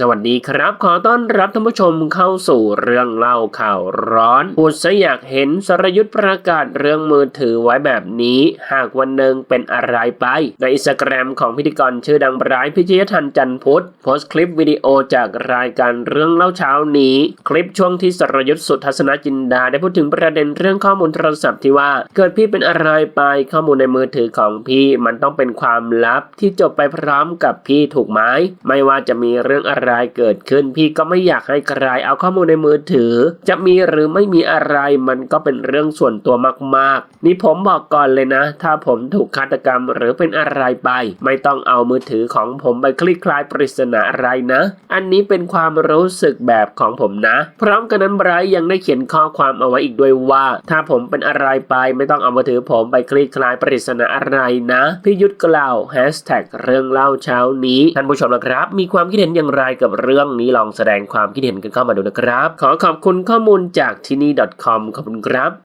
สวัสดีครับ ขอต้อนรับท่านผู้ชมเข้าสู่เรื่องเล่าข่าวร้อนพูดซะอยากเห็นสรยุทธ์ประกาศเรื่องมือถือไว้แบบนี้ หากวันหนึ่งเป็นอะไรไป ในอินสตาแกรมของพิธีกรชื่อดังร้ายพิชยทันจันพุทธโพสต์คลิปวิดีโอจากรายการเรื่องเล่าเช้านี้ คลิปช่วงที่สรยุทธ์สุทัศนจินดาได้พูดถึงประเด็นเรื่องข้อมูลโทรศัพท์ที่ว่า เกิดพี่เป็นอะไรไปข้อมูลในมือถือของพี่มันต้องเป็นความลับที่จบไปพร้อมกับพี่ถูกไหมไม่ว่าจะมีเรื่องอะไรเกิดขึ้น พี่ก็ไม่อยากให้ใครเอาข้อมูลในมือถือ จะมีหรือไม่มีอะไรมันก็เป็นเรื่องส่วนตัวมากๆ นี่ผมบอกก่อนเลยนะ ถ้าผมถูกฆาตกรรมหรือเป็นอะไรไป ไม่ต้องเอามือถือของผมไปคลี่คลายปริศนาอะไรนะ อันนี้เป็นความรู้สึกแบบของผมนะ พร้อมกันนั้นไบรท์ยังได้เขียนข้อความเอาไว้อีกด้วยว่า ถ้าผมเป็นอะไรไปไม่ต้องเอามือถือผมไปคลี่คลายปริศนาอะไรนะพี่ยุทธกล่าวแฮชแท็กเรื่องเล่าเช้านี้ท่านผู้ชมนะครับ มีความคิดเห็นอย่างไรกับเรื่องนี้ลองแสดงความคิดเห็นกันเข้ามาดูนะครับ ขอขอบคุณข้อมูลจากที่นี่ .com ขอบคุณครับ